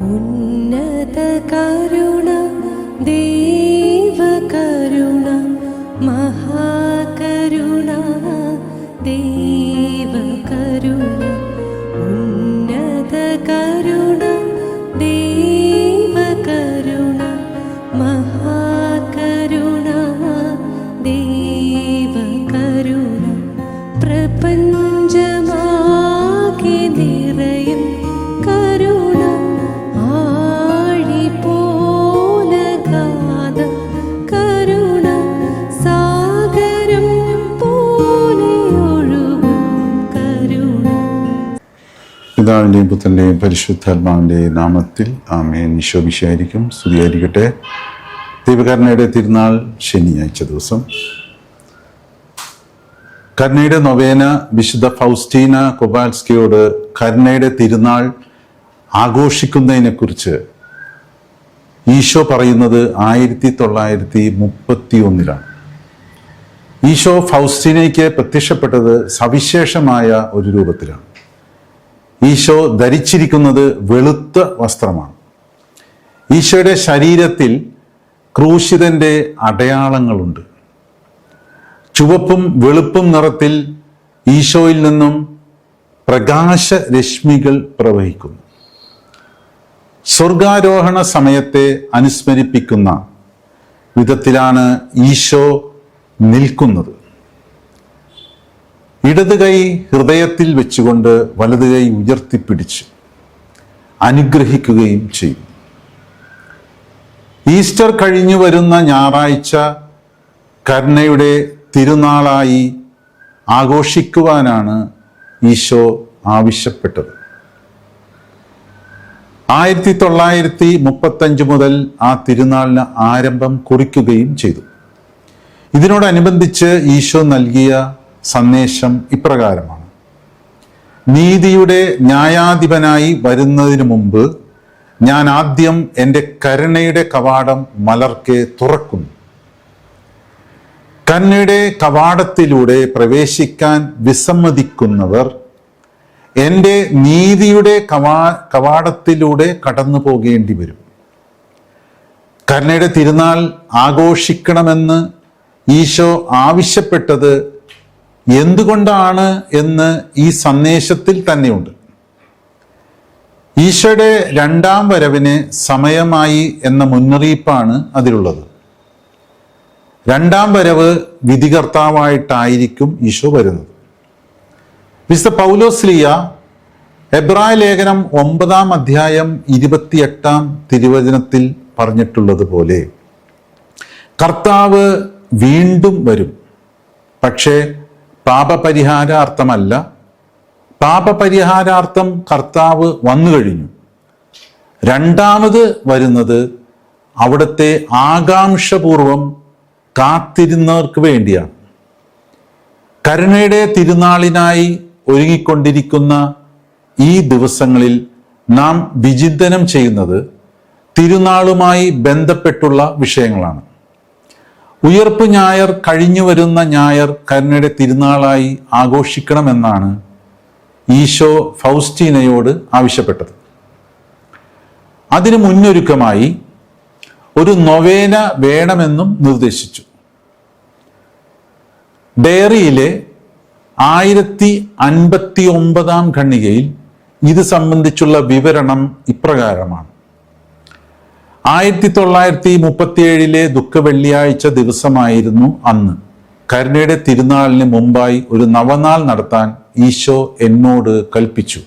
ഉന്നത പിതാവിന്റെയും പുത്രന്റെയും പരിശുദ്ധാത്മാവിന്റെയും നാമത്തിൽ ആമേൻ. ഈശോഭിഷയായിരിക്കും സ്തുതിയായിരിക്കട്ടെ. ദൈവകരുണയുടെ തിരുനാൾ ശനിയാഴ്ച ദിവസം. കരുണയുടെ നൊവേന വിശുദ്ധ ഫൗസ്റ്റീന കൊബാൽസ്കിയോട് കരുണയുടെ തിരുനാൾ ആഘോഷിക്കുന്നതിനെക്കുറിച്ച് ഈശോ പറയുന്നത് ആയിരത്തി തൊള്ളായിരത്തി മുപ്പത്തി ഒന്നിലാണ് ഈശോ ഫൗസ്റ്റീനയ്ക്ക് പ്രത്യക്ഷപ്പെട്ടത് സവിശേഷമായ ഒരു രൂപത്തിലാണ്. ഈശോ ധരിച്ചിരിക്കുന്നത് വെളുത്ത വസ്ത്രമാണ്. ഈശോയുടെ ശരീരത്തിൽ ക്രൂശിതന്റെ അടയാളങ്ങളുണ്ട്. ചുവപ്പും വെളുപ്പും നിറത്തിൽ ഈശോയിൽ നിന്നും പ്രകാശ രശ്മികൾ പ്രവഹിക്കുന്നു. സ്വർഗാരോഹണ സമയത്തെ അനുസ്മരിപ്പിക്കുന്ന വിധത്തിലാണ് ഈശോ നിൽക്കുന്നത്. ഇടത് കൈ ഹൃദയത്തിൽ വെച്ചുകൊണ്ട് വലത് കൈ ഉയർത്തിപ്പിടിച്ച് അനുഗ്രഹിക്കുകയും ചെയ്യും. ഈസ്റ്റർ കഴിഞ്ഞു വരുന്ന ഞായറാഴ്ച കരുണയുടെ തിരുനാളായി ആഘോഷിക്കുവാനാണ് ഈശോ ആവശ്യപ്പെട്ടത്. ആയിരത്തി തൊള്ളായിരത്തി മുപ്പത്തഞ്ച് മുതൽ ആ തിരുനാളിന് ആരംഭം കുറിക്കുകയും ചെയ്തു. ഇതിനോടനുബന്ധിച്ച് ഈശോ നൽകിയ സന്ദേശം ഇപ്രകാരമാണ്. നീതിയുടെ ന്യായാധിപനായി വരുന്നതിന് മുമ്പ് ഞാൻ ആദ്യം എന്റെ കരുണയുടെ കവാടം മലർക്കെ തുറക്കും കരുണയുടെ കവാടത്തിലൂടെ പ്രവേശിക്കാൻ വിസമ്മതിക്കുന്നവർ എന്റെ നീതിയുടെ കവാ കവാടത്തിലൂടെ കടന്നു പോകേണ്ടി വരും. കരുണയുടെ തിരുനാൾ ആഘോഷിക്കണമെന്ന് ഈശോ ആവശ്യപ്പെട്ടത് എന്തുകൊണ്ടാണ് എന്ന് ഈ സന്ദേശത്തിൽ തന്നെയുണ്ട്. ഈശോയുടെ രണ്ടാം വരവിന് സമയമായി എന്ന മുന്നറിയിപ്പാണ് അതിലുള്ളത്. രണ്ടാം വരവ് വിധികർത്താവായിട്ടായിരിക്കും ഈശോ വരുന്നത്. മിസ്റ്റർ പൗലോസ്ലിയ എബ്രായ ലേഖനം ഒമ്പതാം അധ്യായം ഇരുപത്തിയെട്ടാം തിരുവചനത്തിൽ പറഞ്ഞിട്ടുള്ളത് പോലെ കർത്താവ് വീണ്ടും വരും. പക്ഷേ പാപപരിഹാരാർത്ഥമല്ല. പാപപരിഹാരാർത്ഥം കർത്താവ് വന്നു കഴിഞ്ഞു. രണ്ടാമത് വരുന്നത് അവിടുത്തെ ആകാംക്ഷപൂർവം കാത്തിരുന്നവർക്ക് വേണ്ടിയാണ്. കരുണയുടെ തിരുനാളിനായി ഒരുങ്ങിക്കൊണ്ടിരിക്കുന്ന ഈ ദിവസങ്ങളിൽ നാം വിചിന്തനം ചെയ്യുന്നത് തിരുനാളുമായി ബന്ധപ്പെട്ടുള്ള വിഷയങ്ങളാണ്. ഉയർപ്പ് ഞായർ കഴിഞ്ഞു വരുന്ന ഞായർ കരുണയുടെ തിരുനാളായി ആഘോഷിക്കണമെന്നാണ് ഈശോ ഫൗസ്റ്റീനയോട് ആവശ്യപ്പെട്ടത്. അതിനു മുന്നൊരുക്കമായി ഒരു നൊവേന വേണമെന്നും നിർദ്ദേശിച്ചു. ഡയറിയിലെ ആയിരത്തി അൻപത്തി ഒമ്പതാം ഖണ്ണികയിൽ ഇത് സംബന്ധിച്ചുള്ള വിവരണം ഇപ്രകാരമാണ്. ആയിരത്തി തൊള്ളായിരത്തി മുപ്പത്തിയേഴിലെ ദുഃഖ വെള്ളിയാഴ്ച ദിവസമായിരുന്നു അന്ന്. കരുണയുടെ തിരുനാളിന് മുമ്പായി ഒരു നവനാൾ നടത്താൻ ഈശോ എന്നോട് കൽപ്പിച്ചു.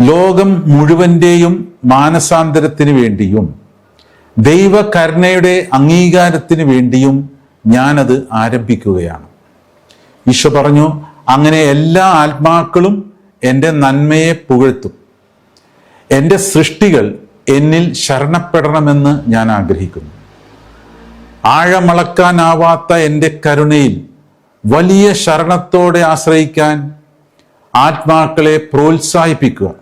ലോകം മുഴുവന്റെയും മാനസാന്തരത്തിന് വേണ്ടിയും ദൈവകരുണയുടെ അംഗീകാരത്തിന് വേണ്ടിയും ഞാനത് ആരംഭിക്കുകയാണ്. ഈശോ പറഞ്ഞു അങ്ങനെ എല്ലാ ആത്മാക്കളും എന്റെ നന്മയെ പുകഴ്ത്തും. എന്റെ സൃഷ്ടികൾ എന്നിൽ ശരണപ്പെടണമെന്ന് ഞാൻ ആഗ്രഹിക്കുന്നു. ആഴമളക്കാനാവാത്ത എന്റെ കരുണയിൽ വലിയ ശരണത്തോടെ ആശ്രയിക്കാൻ ആത്മാക്കളെ പ്രോത്സാഹിപ്പിക്കുക.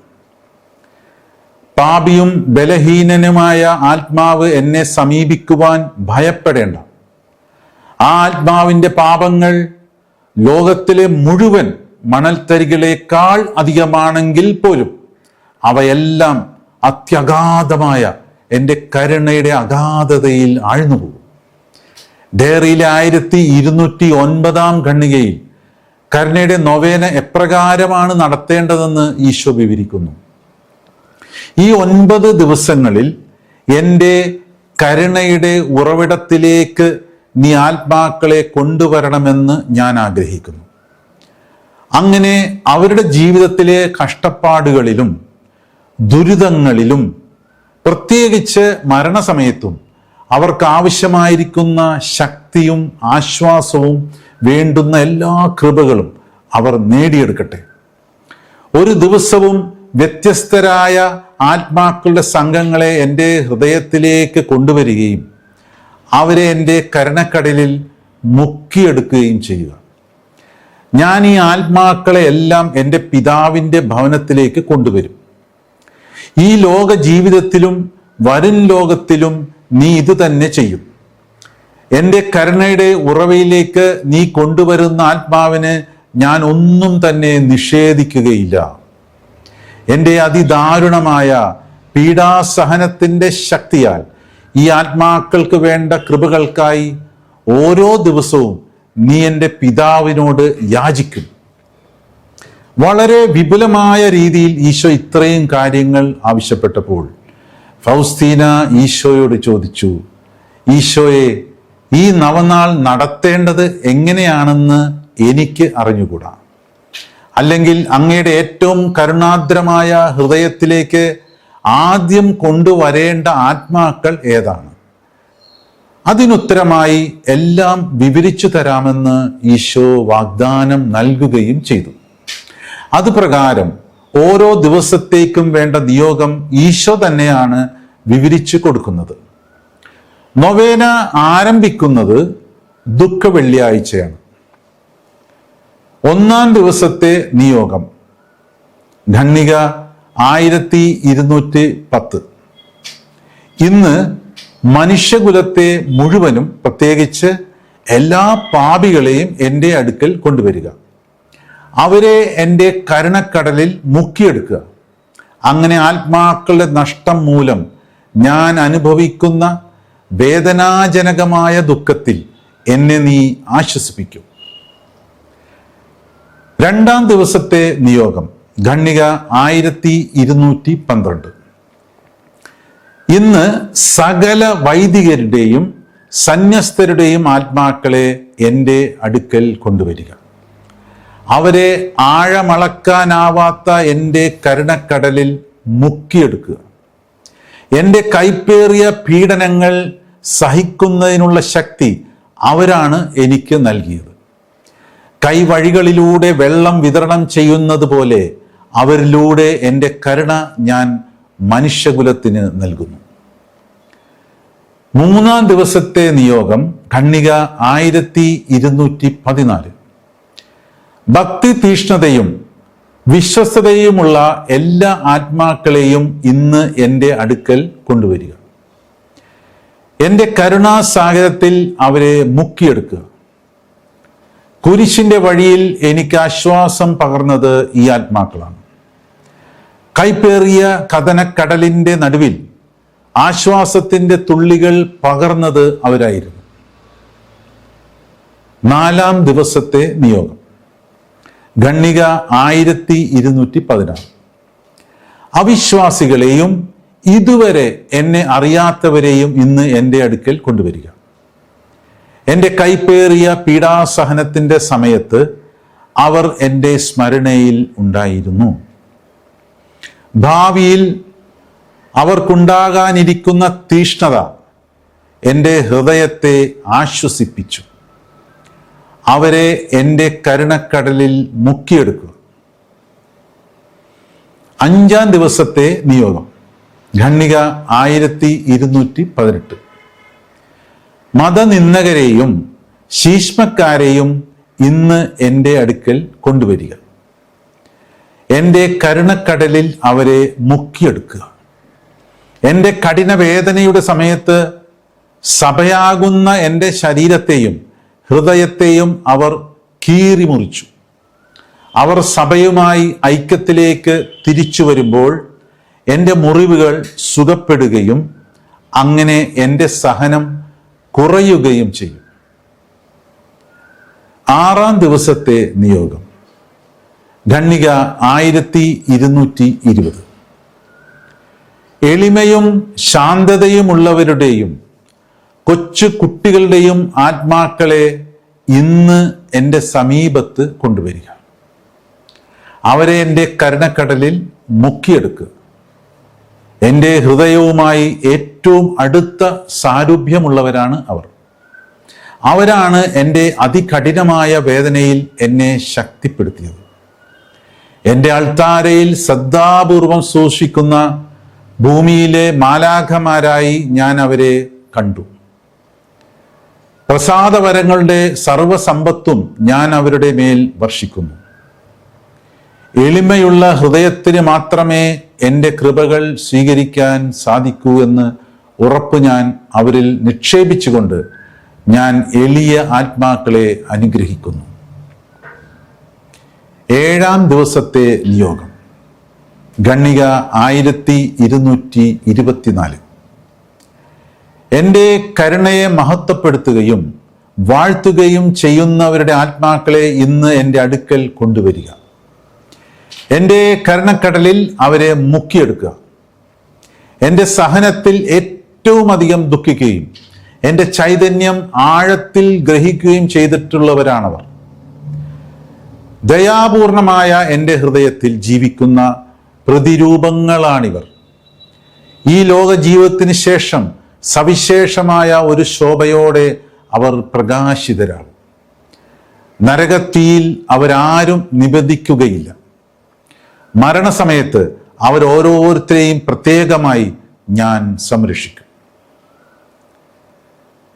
പാപിയും ബലഹീനനുമായ ആത്മാവ് എന്നെ സമീപിക്കുവാൻ ഭയപ്പെടേണ്ട. ആ ആത്മാവിന്റെ പാപങ്ങൾ ലോകത്തിലെ മുഴുവൻ മണൽത്തരികളേക്കാൾ അധികമാണെങ്കിൽ പോലും അവയെല്ലാം അത്യഗാധമായ എന്റെ കരുണയുടെ അഗാധതയിൽ ആഴ്ന്നുപോകും. ഡയറിയിലെ ആയിരത്തി ഇരുന്നൂറ്റി ഒൻപതാം ഖണ്ണികയിൽ കരുണയുടെ നൊവേന എപ്രകാരമാണ് നടത്തേണ്ടതെന്ന് ഈശോ വിവരിക്കുന്നു. ഈ ഒൻപത് ദിവസങ്ങളിൽ എന്റെ കരുണയുടെ ഉറവിടത്തിലേക്ക് നീ ആത്മാക്കളെ കൊണ്ടുവരണമെന്ന് ഞാൻ ആഗ്രഹിക്കുന്നു. അങ്ങനെ അവരുടെ ജീവിതത്തിലെ കഷ്ടപ്പാടുകളിലും ദുരിതങ്ങളിലും പ്രത്യേകിച്ച് മരണസമയത്തും അവർക്ക് ആവശ്യമായിരിക്കുന്ന ശക്തിയും ആശ്വാസവും വേണ്ടുന്ന എല്ലാ കൃപകളും അവർ നേടിയെടുക്കട്ടെ. ഒരു ദിവസവും വ്യത്യസ്തരായ ആത്മാക്കളുടെ സംഘങ്ങളെ എന്റെ ഹൃദയത്തിലേക്ക് കൊണ്ടുവരികയും അവരെ എന്റെ കരണക്കടലിൽ മുക്കിയെടുക്കുകയും ചെയ്യുക. ഞാൻ ഈ ആത്മാക്കളെ എല്ലാം എന്റെ പിതാവിന്റെ ഭവനത്തിലേക്ക് കൊണ്ടുവരും. ഈ ലോക ജീവിതത്തിലും വരും ലോകത്തിലും നീ ഇത് തന്നെ ചെയ്യും. എന്റെ കരുണയുടെ ഉറവയിലേക്ക് നീ കൊണ്ടുവരുന്ന ആത്മാവിന് ഞാൻ ഒന്നും തന്നെ നിഷേധിക്കുകയില്ല. എന്റെ അതിദാരുണമായ പീഡാസഹനത്തിന്റെ ശക്തിയാൽ ഈ ആത്മാക്കൾക്ക് വേണ്ട കൃപകൾക്കായി ഓരോ ദിവസവും നീ എന്റെ പിതാവിനോട് യാചിക്കും. വളരെ വിപുലമായ രീതിയിൽ ഈശോ ഇത്രയും കാര്യങ്ങൾ ആവശ്യപ്പെട്ടപ്പോൾ ഫൗസ്തീന ഈശോയോട് ചോദിച്ചു ഈശോയെ ഈ നവനാൾ നടത്തേണ്ടത് എങ്ങനെയാണെന്ന് എനിക്ക് അറിഞ്ഞുകൂടാ? അല്ലെങ്കിൽ അങ്ങയുടെ ഏറ്റവും കരുണാദ്രമായ ഹൃദയത്തിലേക്ക് ആദ്യം കൊണ്ടുവരേണ്ട ആത്മാക്കൾ ഏതാണ്? അതിനുത്തരമായി എല്ലാം വിവരിച്ചു തരാമെന്ന് ഈശോ വാഗ്ദാനം നൽകുകയും ചെയ്തു. അതുപ്രകാരം ഓരോ ദിവസത്തേക്കും വേണ്ട നിയോഗം ഈശോ തന്നെയാണ് വിവരിച്ചു കൊടുക്കുന്നത്. നൊവേന ആരംഭിക്കുന്നത് ദുഃഖ വെള്ളിയാഴ്ചയാണ്. ഒന്നാം ദിവസത്തെ നിയോഗം. ഖണ്ണിക ആയിരത്തി ഇരുന്നൂറ്റി പത്ത്. ഇന്ന് മനുഷ്യകുലത്തെ മുഴുവനും പ്രത്യേകിച്ച് എല്ലാ പാപികളെയും എന്റെ അടുക്കൽ കൊണ്ടുവരിക. അവരെ എന്റെ കരുണക്കടലിൽ മുക്കിയെടുക്കുക. അങ്ങനെ ആത്മാക്കളുടെ നഷ്ടം മൂലം ഞാൻ അനുഭവിക്കുന്ന വേദനാജനകമായ ദുഃഖത്തിൽ എന്നെ നീ ആശ്വസിപ്പിക്കും. രണ്ടാം ദിവസത്തെ നിയോഗം ഖണ്ണിക ആയിരത്തി ഇരുന്നൂറ്റി പന്ത്രണ്ട് ഇന്ന് സകല വൈദികരുടെയും സന്യസ്തരുടെയും ആത്മാക്കളെ എന്റെ അടുക്കൽ കൊണ്ടുവരിക. അവരെ ആഴമളക്കാനാവാത്ത എന്റെ കരുണക്കടലിൽ മുക്കിയെടുക്കുക. എന്റെ കൈപ്പേറിയ പീഡനങ്ങൾ സഹിക്കുന്നതിനുള്ള ശക്തി അവരാണ് എനിക്ക് നൽകിയത്. കൈവഴികളിലൂടെ വെള്ളം വിതരണം ചെയ്യുന്നത് പോലെ അവരിലൂടെ എന്റെ കരുണ ഞാൻ മനുഷ്യകുലത്തിന് നൽകുന്നു. മൂന്നാം ദിവസത്തെ നിയോഗം ഖണ്ണിക ആയിരത്തി ഇരുന്നൂറ്റി പതിനാല്. ഭക്തി തീഷ്ണതയും വിശ്വസ്തതയുമുള്ള എല്ലാ ആത്മാക്കളെയും ഇന്ന് എന്റെ അടുക്കൽ കൊണ്ടുവരിക. എന്റെ കരുണാസാഗരത്തിൽ അവരെ മുക്കിയെടുക്കുക. കുരിശിന്റെ വഴിയിൽ എനിക്ക് ആശ്വാസം പകർന്നത് ഈ ആത്മാക്കളാണ്. കൈപ്പേറിയ കഥനക്കടലിന്റെ നടുവിൽ ആശ്വാസത്തിന്റെ തുള്ളികൾ പകർന്നത് അവരായിരുന്നു. നാലാം ദിവസത്തെ നിയോഗം. ഖണ്ണിക ആയിരത്തി ഇരുന്നൂറ്റി പതിനാറ്. അവിശ്വാസികളെയും ഇതുവരെ എന്നെ അറിയാത്തവരെയും ഇന്ന് എന്റെ അടുക്കൽ കൊണ്ടുവരിക. എന്റെ കൈപ്പേറിയ പീഡാസഹനത്തിന്റെ സമയത്ത് അവർ എന്റെ സ്മരണയിൽ ഉണ്ടായിരുന്നു. ഭാവിയിൽ അവർക്കുണ്ടാകാനിരിക്കുന്ന തീഷ്ണത എന്റെ ഹൃദയത്തെ ആശ്വസിപ്പിച്ചു. അവരെ എന്റെ കരുണക്കടലിൽ മുക്കിയെടുക്കുക അഞ്ചാം ദിവസത്തെ നിയോഗം. ഖണ്ണിക ആയിരത്തി ഇരുന്നൂറ്റി പതിനെട്ട്. മതനിന്ദകരെയും ശീഷ്മക്കാരെയും ഇന്ന് എന്റെ അടുക്കൽ കൊണ്ടുവരിക. എന്റെ കരുണക്കടലിൽ അവരെ മുക്കിയെടുക്കുക. എന്റെ കഠിന വേദനയുടെ സമയത്ത് സഭയാകുന്ന എന്റെ ശരീരത്തെയും ഹൃദയത്തെയും അവർ കീറിമുറിച്ചു. അവർ സഭയുമായി ഐക്യത്തിലേക്ക് തിരിച്ചു വരുമ്പോൾ എന്റെ മുറിവുകൾ സുഖപ്പെടുകയും അങ്ങനെ എന്റെ സഹനം കുറയുകയും ചെയ്യും. ആറാം ദിവസത്തെ നിയോഗം. ഖണ്ണിക ആയിരത്തി ഇരുന്നൂറ്റി ഇരുപത്. എളിമയും ശാന്തതയുമുള്ളവരുടെയും കൊച്ചു കുട്ടികളുടെയും ആത്മാക്കളെ ഇന്ന് എന്റെ സമീപത്ത് കൊണ്ടുവരിക. അവരെ എന്റെ കരുണക്കടലിൽ മുക്കിയെടുക്കുക. എന്റെ ഹൃദയവുമായി ഏറ്റവും അടുത്ത സാരൂപ്യമുള്ളവരാണ് അവർ. അവരാണ് എന്റെ അതികഠിനമായ വേദനയിൽ എന്നെ ശക്തിപ്പെടുത്തിയത്. എന്റെ അൾത്താരയിൽ ശ്രദ്ധാപൂർവം സൂക്ഷിക്കുന്ന ഭൂമിയിലെ മാലാഖമാരായി ഞാൻ അവരെ കണ്ടു. പ്രസാദവരങ്ങളുടെ സർവസമ്പത്തും ഞാൻ അവരുടെ മേൽ വർഷിക്കുന്നു. എളിമയുള്ള ഹൃദയത്തിന് മാത്രമേ എന്റെ കൃപകൾ സ്വീകരിക്കാൻ സാധിക്കൂ എന്ന് ഉറപ്പ് ഞാൻ അവരിൽ നിക്ഷേപിച്ചുകൊണ്ട് ഞാൻ എളിയ ആത്മാക്കളെ അനുഗ്രഹിക്കുന്നു. ഏഴാം ദിവസത്തെ നിയോഗം. ഗണ്ണിക ആയിരത്തി ഇരുന്നൂറ്റി ഇരുപത്തിനാല്. എന്റെ കരുണയെ മഹത്വപ്പെടുത്തുകയും വാഴ്ത്തുകയും ചെയ്യുന്നവരുടെ ആത്മാക്കളെ ഇന്ന് എന്റെ അടുക്കൽ കൊണ്ടുവരിക. എന്റെ കരുണക്കടലിൽ അവരെ മുക്കിയെടുക്കുക. എന്റെ സഹനത്തിൽ ഏറ്റവും അധികം ദുഃഖിക്കുകയും എന്റെ ചൈതന്യം ആഴത്തിൽ ഗ്രഹിക്കുകയും ചെയ്തിട്ടുള്ളവരാണവർ. ദയാപൂർണമായ എന്റെ ഹൃദയത്തിൽ ജീവിക്കുന്ന പ്രതിരൂപങ്ങളാണിവർ. ഈ ലോക ജീവിതത്തിന് ശേഷം സവിശേഷമായ ഒരു ശോഭയോടെ അവർ പ്രകാശിതരാണ്. നരകത്തിയിൽ അവരാരും നിബന്ധിക്കുകയില്ല. മരണസമയത്ത് അവരോരോരുത്തരെയും പ്രത്യേകമായി ഞാൻ സംരക്ഷിക്കും.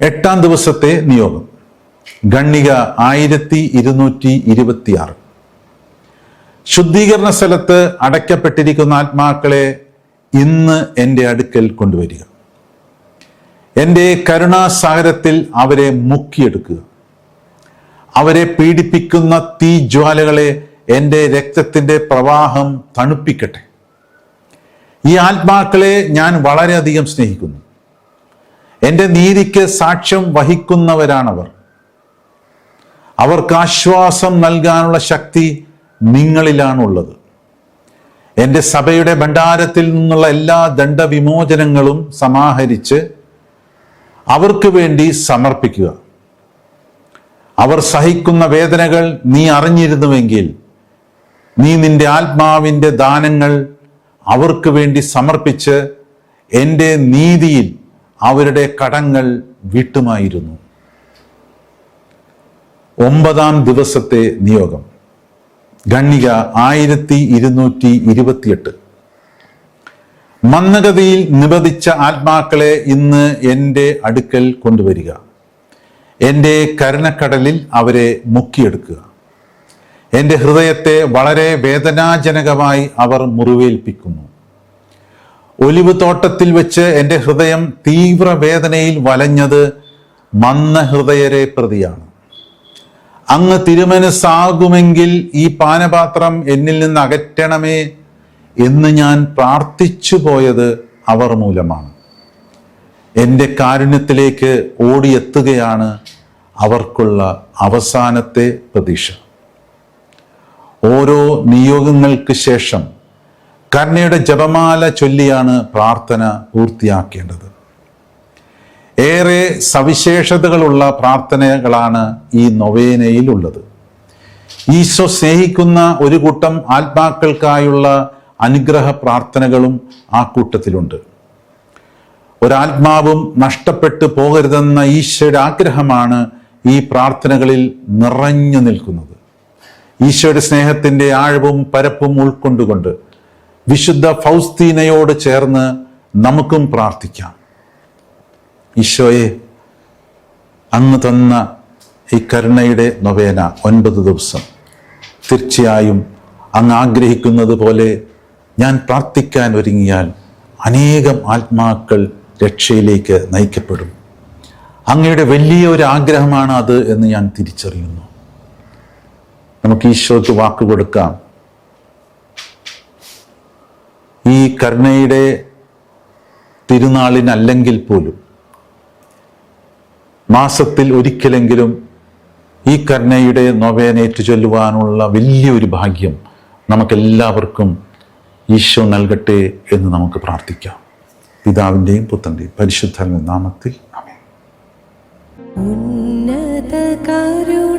എട്ടാം ദിവസത്തെ നിയോഗം. ഗണ്ണിക ആയിരത്തി ഇരുന്നൂറ്റി ഇരുപത്തിയാറ് ശുദ്ധീകരണ സ്ഥലത്ത് അടയ്ക്കപ്പെട്ടിരിക്കുന്ന ആത്മാക്കളെ ഇന്ന് എന്റെ അടുക്കൽ കൊണ്ടുവരിക. എന്റെ കരുണാസാഗരത്തിൽ അവരെ മുക്കിയെടുക്കുക. അവരെ പീഡിപ്പിക്കുന്ന തീ ജ്വാലകളെ എന്റെ രക്തത്തിന്റെ പ്രവാഹം തണുപ്പിക്കട്ടെ. ഈ ആത്മാക്കളെ ഞാൻ വളരെയധികം സ്നേഹിക്കുന്നു. എന്റെ നീതിക്ക് സാക്ഷ്യം വഹിക്കുന്നവരാണവർ. അവർക്ക് ആശ്വാസം നൽകാനുള്ള ശക്തി നിങ്ങളിലാണുള്ളത്. എന്റെ സഭയുടെ ഭണ്ഡാരത്തിൽ നിന്നുള്ള എല്ലാ ദണ്ഡവിമോചനങ്ങളും സമാഹരിച്ച് അവർക്ക് വേണ്ടി സമർപ്പിക്കുക. അവർ സഹിക്കുന്ന വേദനകൾ നീ അറിഞ്ഞിരുന്നുവെങ്കിൽ നീ നിന്റെ ആത്മാവിന്റെ ദാനങ്ങൾ അവർക്ക് വേണ്ടി സമർപ്പിച്ച് എന്റെ നീതിയിൽ അവരുടെ കടങ്ങൾ വിട്ടുമായിരുന്നു. ഒമ്പതാം ദിവസത്തെ നിയോഗം. ഗണ്ണിക ആയിരത്തി ഇരുന്നൂറ്റി ഇരുപത്തിയെട്ട്. മന്ദഗതിയിൽ നിബന്ധിച്ച ആത്മാക്കളെ ഇന്ന് എന്റെ അടുക്കൽ കൊണ്ടുവരിക. എന്റെ കരുണക്കടലിൽ അവരെ മുക്കിയെടുക്കുക. എന്റെ ഹൃദയത്തെ വളരെ വേദനാജനകമായി അവർ മുറിവേൽപ്പിക്കുന്നു. ഒലിവ് തോട്ടത്തിൽ വെച്ച് എന്റെ ഹൃദയം തീവ്ര വേദനയിൽ വലഞ്ഞത് മന്ന ഹൃദയരെ പ്രതിയാണ്. അങ്ങ് തിരുമനസ്സാകുമെങ്കിൽ ഈ പാനപാത്രം എന്നിൽ നിന്ന് അകറ്റണമേ. എന്ന് ഞാൻ പ്രാർത്ഥിച്ചു പോയത് അവർ മൂലമാണ്. എന്റെ കാരുണ്യത്തിലേക്ക് ഓടിയെത്തുകയാണ് അവർക്കുള്ള അവസാനത്തെ പ്രതീക്ഷ. ഓരോ നിയോഗങ്ങൾക്ക് ശേഷം കരുണയുടെ ജപമാല ചൊല്ലിയാണ് പ്രാർത്ഥന പൂർത്തിയാക്കേണ്ടത്. ഏറെ സവിശേഷതകളുള്ള പ്രാർത്ഥനകളാണ് ഈ നൊവേനയിൽ ഉള്ളത് ഈശോ സ്നേഹിക്കുന്ന ഒരു കൂട്ടം ആത്മാക്കൾക്കായുള്ള അനുഗ്രഹ പ്രാർത്ഥനകളും ആ കൂട്ടത്തിലുണ്ട്. ഒരാത്മാവും നഷ്ടപ്പെട്ടു പോകരുതെന്ന ഈശോയുടെ ആഗ്രഹമാണ് ഈ പ്രാർത്ഥനകളിൽ നിറഞ്ഞു നിൽക്കുന്നത്. ഈശോയുടെ സ്നേഹത്തിന്റെ ആഴവും പരപ്പും ഉൾക്കൊണ്ടുകൊണ്ട് വിശുദ്ധ ഫൗസ്തീനയോട് ചേർന്ന് നമുക്കും പ്രാർത്ഥിക്കാം. ഈശോയെ അന്ന് തന്ന ഈ കരുണയുടെ നൊവേന ഒൻപത് ദിവസം തീർച്ചയായും അങ്ങ് ആഗ്രഹിക്കുന്നത് പോലെ ഞാൻ പ്രാർത്ഥിക്കാൻ ഒരുങ്ങിയാൽ അനേകം ആത്മാക്കൾ രക്ഷയിലേക്ക് നയിക്കപ്പെടും. അങ്ങയുടെ വലിയ ഒരു ആഗ്രഹമാണ് അത് എന്ന് ഞാൻ തിരിച്ചറിയുന്നു. നമുക്ക് ഈശോയ്ക്ക് വാക്ക് കൊടുക്കാം. ഈ കരുണയുടെ തിരുനാളിനല്ലെങ്കിൽ പോലും മാസത്തിൽ ഒരിക്കലെങ്കിലും ഈ കരുണയുടെ നൊവേനേറ്റു ചൊല്ലുവാനുള്ള വലിയൊരു ഭാഗ്യം നമുക്കെല്ലാവർക്കും ഈശോ നൽകട്ടെ എന്ന് നമുക്ക് പ്രാർത്ഥിക്കാം. പിതാവിന്റെയും പുത്രന്റെയും പരിശുദ്ധ നാമത്തിൽ അമേ ഉന്നത കരുണ